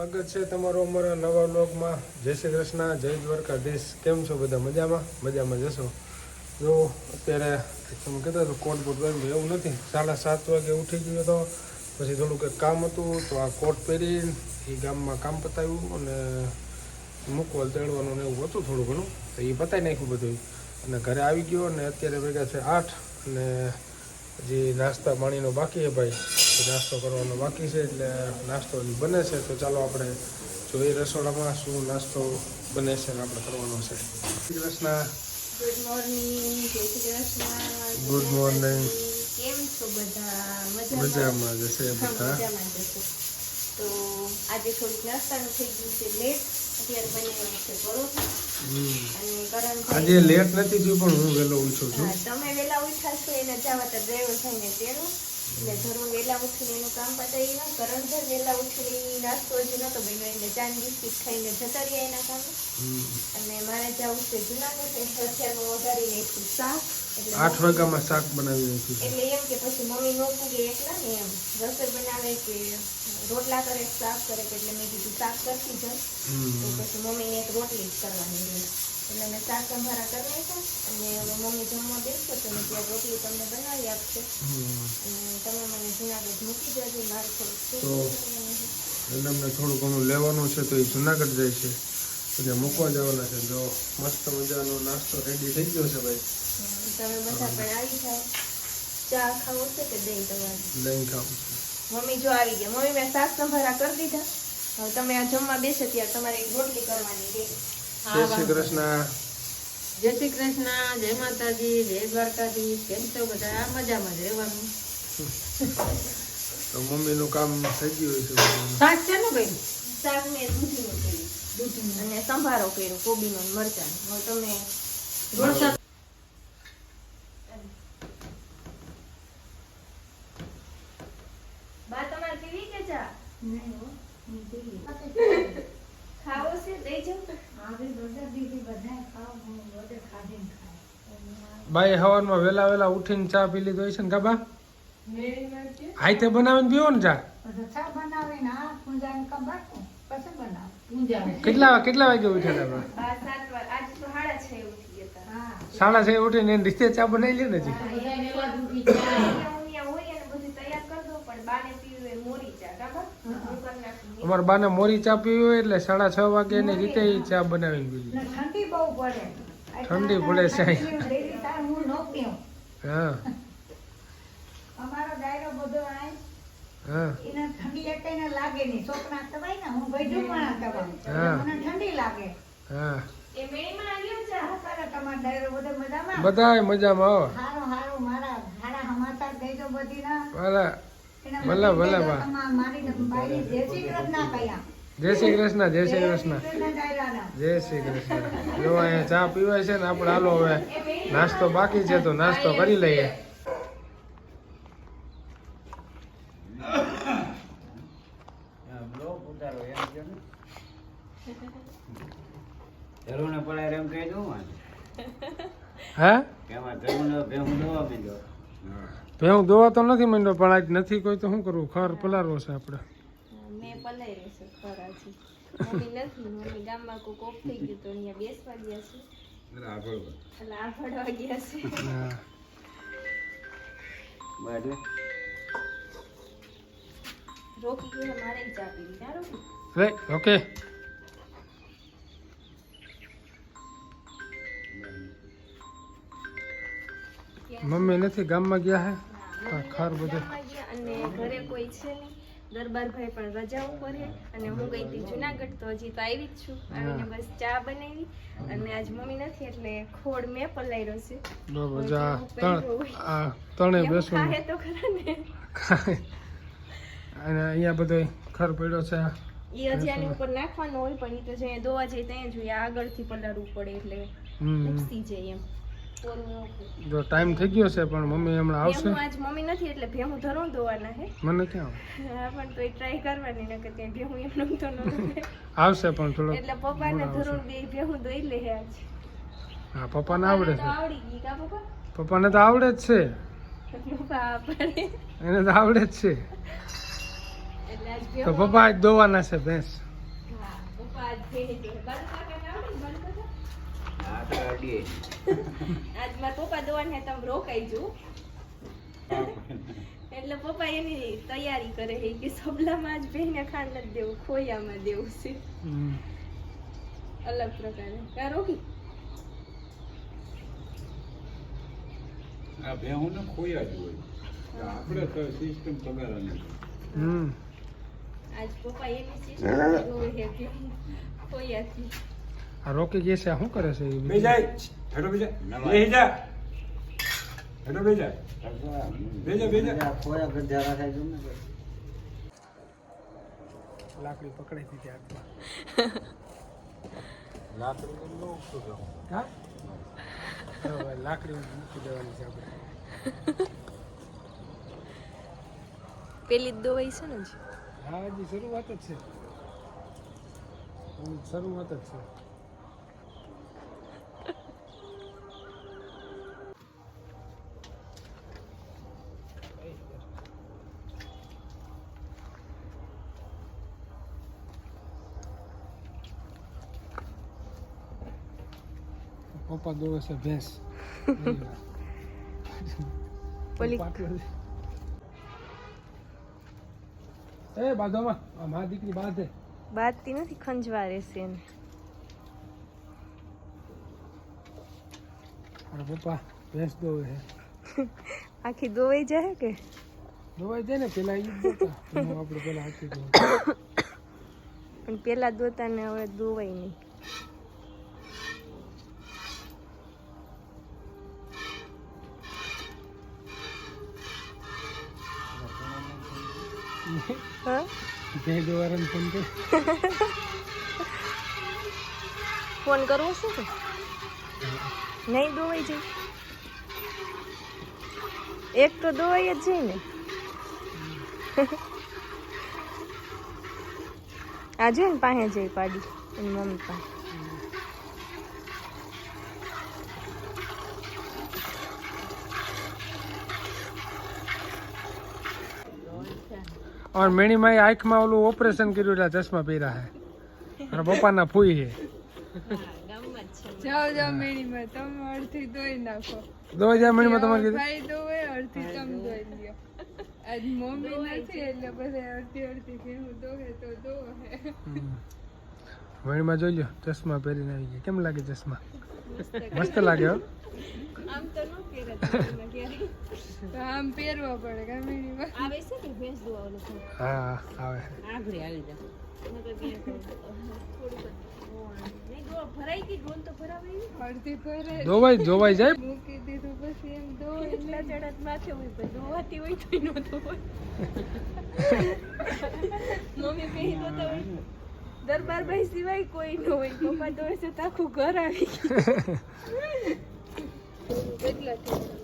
સ્વાગત છે તમારો અમારા નવા બ્લોગમાં જય શ્રી કૃષ્ણ, જય દ્વારકાધીશ. કેમ છો બધા? મજામાં? મજામાં જશો? જો, અત્યારે તમે કહેતા તો કોટ બોટ પહેર્યું એવું નથી. સાડા સાત વાગે ઉઠી ગયો હતો પછી થોડું કંઈક કામ હતું, તો આ કોટ પહેરીને એ ગામમાં કામ પતાવ્યું અને મૂકવા તેડવાનું ને એવું હતું થોડું ઘણું. તો એ પતાવી નાખ્યું બધું. અને ઘરે આવી ગયો અને અત્યારે ભેગા છે આઠ અને હજી નાસ્તા પાણીનો બાકી છે ભાઈ. નાસ્તો કરવાનો બાકી છે એટલે નાસ્તો હજી બને છે. તો ચાલો આપણે જોઈએ રસોડામાં શું નાસ્તો બને છે આપણે કરવાનો છે. કૃષ્ણ ગુડ મોર્નિંગ જય શ્રી કૃષ્ણ. Good morning. કેમ છો બધા? મજામાં? જશે બધા. તો આજે થોડુંક નાસ્તાનું થઈ ગયું છે લેટ. અત્યારે બની છે પરોઠા. અને આજે લેટ નથી થયું પણ હું વેલો ઉઠું છું. તમે વેલા ઉઠ્યા છો એને જવા તો ડ્રાઈવર થઈને તેડો એટલે ધરું વહેલા ઉઠીને એનું કામ પતાવી કરણભાઈ વહેલા ઉઠીને નાસ્તો હજી નતો બન્યો એટલે ચાંદ બિસ્કીટ ખાઈને જતા રહ્યા એના કામે. અને મારે જવું છે જુનાગઢ એટલે અત્યારમાં વઘારી નાખ્યું શાક. આઠ વાગ્યામાં શાક બનાવી નાખ્યું એટલે એમ કે પછી મમ્મી નો પૂગે એકલા ને એમ. રસોઈ બનાવે કે રોટલા કરે શાક કરે કે એટલે મેં કીધું શાક કરતી જ. પછી મમ્મીને એક રોટલી જ કરવાની રહી એટલે મેં શાક સંભારા કરી નાખ્યા અને હવે મમ્મી જમવા બેસશે તો મેં ત્યાં રોટલી તમને બનાવી આપશે. અને તમે મને જુનાગઢ મૂકી જજો મારે થોડું મેડમને થોડું ઘણું લેવાનું છે તો એ જુનાગઢ જાય છે. એટલે મૂકવા જવાના છે. જો મસ્ત મજાનો નાસ્તો રેડી થઈ ગયો છે ભાઈ. તમે બધા પણ આવી જાઓ. ચા ખાવો છે કે દહીં તમારે દહીં ખાવું છે. મમ્મી જો આવી ગયા. મમ્મી મેં શાક સંભારા કરી દીધા. હવે તમે આ જમવા બેસે ત્યારે તમારે રોટલી કરવાની રહે જય શ્રી કૃષ્ણ. જય શ્રી કૃષ્ણ જય માતાજી જય દ્વારકાજી કેમ છો બધા? મજામાં જ રહેવાનું. તો મમ્મીનું કામ થઈ ગયું છે શાક છે ને ભાઈ શાક મેં દૂધીનું કર્યું. દૂધી અને સંભારો કર્યો કોબી નો મરચાં. હવે તમે વરસાદ બા તમારે પીવી કે ચા? ખાવો છે? દઈ જાઉં બાઈ હવારમાં વેલા વેલા ઉઠીને ચા પી લીધો છે ને કાબા હાઈતે બનાવીને પીવો ને ચા? કેટલા કેટલા વાગે ઉઠ્યા તો ગયા સાડા છ ઉઠીને એની રીતે ચા બનાવી લે ને હજી? પણ બાને મોરી ચા પીવી હોય એટલે સાડા છ વાગે એની રીતે ઈ ચા બનાવીને પીવી. ઠંડી બહુ પડે. ઠંડી પડે છે હું ન પીઉં હા. અમારો ડાયરો બધો આય. હા. એને ઠંડી એટલે લાગે નહીં. છોકરા કવાય ને હું ગઈડું માણા કવાય હા. મને ઠંડી લાગે. હા. એ મેળીમાં આવ્યો ચા શું કરે તમારો ડાયરો બધો મજામાં? બધાય મજામાં આવો હારું હારું મારા હારા સમાચાર દેજો બધી ના ભલે ભલે, બા. જય શ્રી કૃષ્ણ જય શ્રી કૃષ્ણ જય શ્રી કૃષ્ણ. કૃષ્ણ ડાયરાના જય શ્રી કૃષ્ણ. જો અહીંયા ચા પીવાય છે ને આપણે હાલો હવે નાસ્તો બાકી છે તો નાસ્તો કરી લઈએ. જરૂર પડાય એમ કહી દઉં હા કેવા ધરુને ભેહું દોવા માંડ્યો ભેહું દોવા તો નથી માંડ્યો પણ આજ નથી કોઈ તો શું કરવું? ખર પલારવો છે આપણે. મેં પલાઈ ખર આજે મમ્મી નથી મમ્મી ગામમાં કોઈ કોપ થઈ ગયું તો અહીંયા બેસવા ગયા છે. એટલે આ ભરવા ગયા છે. બાજુ. રોકી ગયો મારે જ આપી પીવી રોકી ઓકે. મમ્મી નથી ગામમાં ગયા હે? ખાર બધું. અને ઘરે કોઈ છે નહીં. દરબારભાઈ પણ રજા ઉપર છે અને હું ગઈ હતી જુનાગઢ તો હજી તો આવી જ છું. આવીને બસ ચા બનાવી અને આજ મમ્મી નથી એટલે ખોડ મેં પલાયરો છે. ત્રણે એવું ખાહે તો ખરા ને. અને અહીંયા બધો ખર પડ્યો છે. ઈ હજી આની ઉપર નાખવાનું હોય પણ ઈ તો જે દોવા જાય ત્યાં જોઈએ આગળથી પલાળવું પડે એટલે ઉપસી જાય એમ. કોરું. જો ટાઈમ થઈ ગયો છે પણ મમ્મી હમણાં આવશે. આજ મમ્મી નથી એટલે ભેહું ધરું દોવાના હે. મને ક્યાં હા પણ તો ટ્રાય કરવાની નકર ત્યાં ભેહું એમ તો ન આવશે પણ થોડો એટલે પપ્પાને ધરું બે ભેહું દોઈ લે હે આજ. હા પપ્પાને આવડે છે. આવડી ગઈ કા પપ્પા? પપ્પાને તો આવડે જ છે. એને તો આવડે જ છે. તો પપ્પા આજ દોવાના છે ભેંસ. આજ મારા પપ્પા દોવાને તમે રોકાઈ જો એટલે પપ્પા એની તૈયારી કરે છે કે સબલામાં આજ બેને ખાંડ નથી દેવું ખોયામાં દેવું છે. અલગ પ્રકારે. કા રોકી? આ ભેહુંને ખોયા જ હોય. આપણે તો સિસ્ટમ પગારની હમ. આજ પપ્પા એની સિસ્ટમ છે કે આ રોકી કે છે શું કરે છે બે જાય. હેડો બે જાય. બેહી જા. હેડો બે જાય બેજા, કોયા ઘર ધ્યાન રાખાય જો. ને લાકડી પકડી દીધી હાથમાં. લાકડી હા? હવે લાકડી મૂકી દેવાની છે આપણે. પેલી જ દોવાઈ છે ને જ હા હજી શરૂઆત જ છે હજી શરૂઆત જ છે પપ્પા દોવે છે ભેંસ પેલી પાટલું છે. એ બાજુમાં આ મા દીકરી બાંધે બાદતી નથી ખંજવા રહેશે એને. અરે પપ્પા ભેંસ દોવે છે. આખી દોવાઈ જાય કે? દોવાઈ જાય ને પેલા ઈ દોતા. આપણે પેલા આખી દોવા પણ પેલા દોતા ને હવે દોવાય નહીં. ફોન કર. ફોન કરવો છે? કે નહીં દોવાઈ જાય. એક તો દોવાઈ જ જાય ને. આ જોઈ ને પાસે જઈ પાડી, એની મમ્મી પાસે. और મેણીમાં એ આંખમાં ઓલું ઓપરેશન કર્યું એટલે ચશ્મા પહેર્યા છે મારા પપ્પાના ફૂઈ છે જાઓ જાઓ મેળીમાં તમે અડધી ધોઈ નાખો. દોવાઈ જાય મેણીમાં તમારે કીધું? ભાઈ ધોવે અડધી તમે ધોઈ લ્યો. આજ મમ્મી નથી એટલે પછી અડધી અડધી ભીનું ધોવે તો ધોવે. મેણીમાં જોઈ લો ચશ્મા પહેરીને આવી ગયા. કેમ લાગે ચશ્મા? મસ્ત લાગે હો. આમ તો ન કેરે ક્યારે. તો આમ પહેરવા પડે કે મેળીમાં આવે છે કે ભેંસ દોવાનું હા આવે. આઘરી આવી જા નકર ક્યાં કરું. થોડુંક જ ધોવાનું. નહીં દો ભરાઈ ગઈ ડોલ તો ભરાવી નહીં. અડધી ભરે. જાય. મૂકી દીધું પછી એમ ધોઈ એટલા ચડત માથે હોય ધોવાતી હોય તો નો ધોવાય. મમ્મી પહેરી દોતા હોય દરબાર ભાઈ સિવાય કોઈ ન હોય. પપ્પા તો આખું ઘર આવી કેટલા